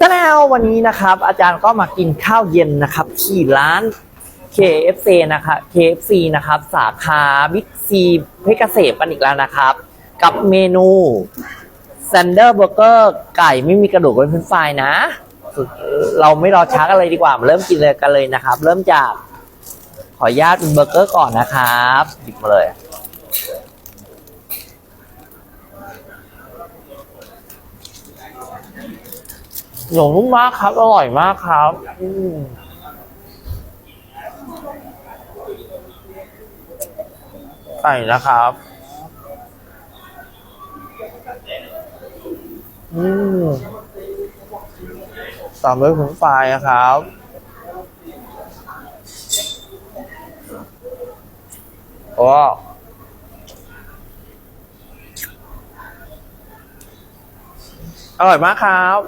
ก็แล้ววันนี้นะครับ อาจารย์ก็มากินข้าวเย็นนะครับที่ร้าน KFC นะคะ KFC นะครับ สาขาบิ๊กซีเพชรเกษมกันอีกแล้วนะครับ กับเมนูซันเดอร์เบอร์เกอร์ไก่ไม่มีกระดูกเป็นเฟรนช์ฟรายนะ เราไม่รอช้ากันเลยดีกว่ามาเริ่มกินเลยกันเลยนะครับ เริ่มจากขออนุญาตเบอร์เกอร์ก่อนนะครับหยิบมาเลย หนูนุ่มมากครับ อร่อยมากครับไก่นะครับ อืมตามด้วยผงไฟนะครับโอ้อร่อยมากครับ